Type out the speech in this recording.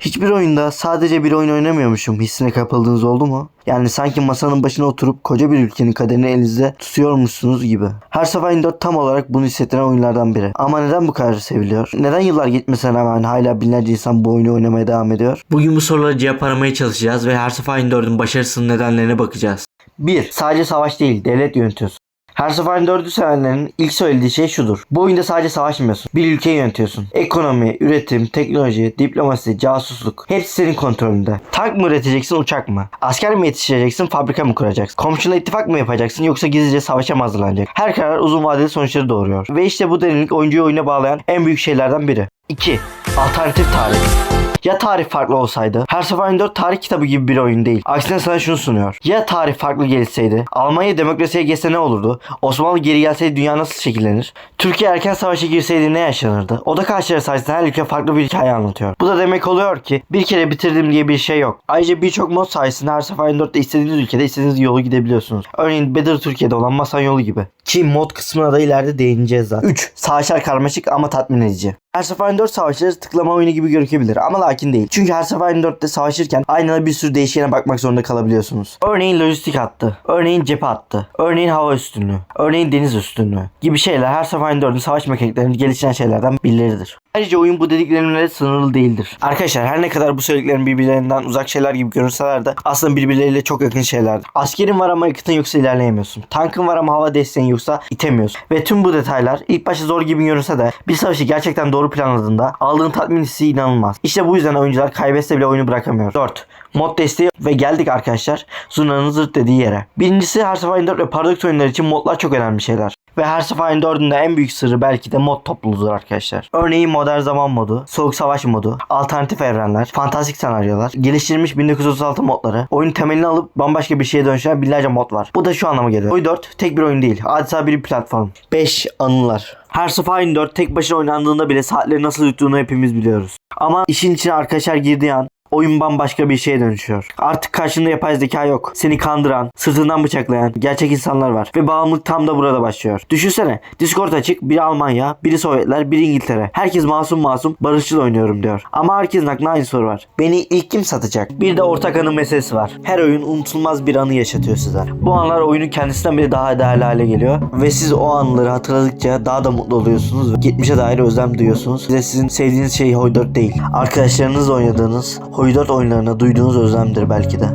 Hiçbir oyunda sadece bir oyun oynamıyormuşum hissine kapıldığınız oldu mu? Yani sanki masanın başına oturup koca bir ülkenin kaderini elinizde tutuyormuşsunuz gibi. Her Sefer 4 tam olarak bunu hissettiren oyunlardan biri. Ama neden bu kadar seviliyor? Neden yıllar geçmesine rağmen hala binlerce insan bu oyunu oynamaya devam ediyor? Bugün bu sorulara cevap aramaya çalışacağız ve her sefer 4'ün başarısının nedenlerine bakacağız. 1. Sadece savaş değil, devlet yönetiyorsun. Her seferin dördü sevenlerin ilk söylediği şey şudur. Bu oyunda sadece savaşmıyorsun. Bir ülkeyi yönetiyorsun. Ekonomi, üretim, teknoloji, diplomasi, casusluk. Hepsi senin kontrolünde. Tank mı üreteceksin uçak mı? Asker mi yetiştireceksin fabrika mı kuracaksın? Komşuna ittifak mı yapacaksın yoksa gizlice savaşa mı hazırlanacak? Her karar uzun vadeli sonuçları doğuruyor. Ve işte bu derinlik oyuncuyu oyuna bağlayan en büyük şeylerden biri. 2. Alternatif tarih. Ya tarih farklı olsaydı? Her Sefer 4 tarih kitabı gibi bir oyun değil. Aksine sana şunu sunuyor. Ya tarih farklı gelişseydi? Almanya demokrasiye geçse ne olurdu? Osmanlı geri gelseydi dünya nasıl şekillenir? Türkiye erken savaşa girseydi ne yaşanırdı? Oda karşıları sayesinde her ülke farklı bir hikaye anlatıyor. Bu da demek oluyor ki bir kere bitirdim diye bir şey yok. Ayrıca birçok mod sayesinde her Sefer 4'te istediğiniz ülkede istediğiniz yolu gidebiliyorsunuz. Örneğin Better Türkiye'de olan Masan yolu gibi. Ki mod kısmına da ileride değineceğiz zaten. 3. Savaşlar karmaşık ama tatmin edici. Her Sefer 4 savaşları tıklama oyunu gibi gözükebilir ama lakin değil. Çünkü her Sefer 4'te savaşırken aynı anda bir sürü değişkene bakmak zorunda kalabiliyorsunuz. Örneğin lojistik hattı, örneğin cephe hattı, örneğin hava üstünlüğü, örneğin deniz üstünlüğü gibi şeyler her Sefer 4'ün savaş mekaniklerinin gelişen şeylerden birileridir. Ayrıca oyun bu dediklerimle sınırlı değildir. Arkadaşlar her ne kadar bu söylediklerim birbirlerinden uzak şeyler gibi görünseler de aslında birbirleriyle çok yakın şeylerdir. Askerin var ama yakıtın yoksa ilerleyemiyorsun. Tankın var ama hava desteğin yoksa itemiyorsun. Ve tüm bu detaylar ilk başta zor gibi görünse de bir savaşı gerçekten doğru planladığında aldığın tatmin hissi inanılmaz. İşte bu yüzden oyuncular kaybetse bile oyunu bırakamıyor. 4. Mod desteği ve geldik arkadaşlar Zuna'nın zırt dediği yere. Birincisi her 4 ve Paradox oyunları için modlar çok önemli şeyler. Ve her seferin dördünde en büyük sırrı belki de mod topluluğudur arkadaşlar. Örneğin modern zaman modu, soğuk savaş modu, alternatif evrenler, fantastik senaryolar, geliştirilmiş 1936 modları, oyun temelini alıp bambaşka bir şeye dönüşen binlerce mod var. Bu da şu anlama geliyor. Oy 4 tek bir oyun değil. Adeta bir platform. 5 anılar. Her Seferin 4 tek başına oynandığında bile saatleri nasıl yuttuğunu hepimiz biliyoruz. Ama işin içine arkadaşlar girdiği an oyun bambaşka bir şeye dönüşüyor. Artık karşında yapay zeka yok. Seni kandıran, sırtından bıçaklayan gerçek insanlar var. Ve bağımlılık tam da burada başlıyor. Düşünsene Discord açık biri Almanya, biri Sovyetler, biri İngiltere. Herkes masum masum barışçıl oynuyorum diyor. Ama herkesin aklında aynı soru var. Beni ilk kim satacak? Bir de ortak anı meselesi var. Her oyun unutulmaz bir anı yaşatıyor size. Bu anlar oyunun kendisinden bile daha değerli hale geliyor. Ve siz o anları hatırladıkça daha da mutlu oluyorsunuz. Geçmişe dair özlem duyuyorsunuz. Size sizin sevdiğiniz şey Hoy 4 değil. Arkadaşlarınızla oynadığınız Hoy 4 oyunlarına duyduğunuz özlemdir belki de.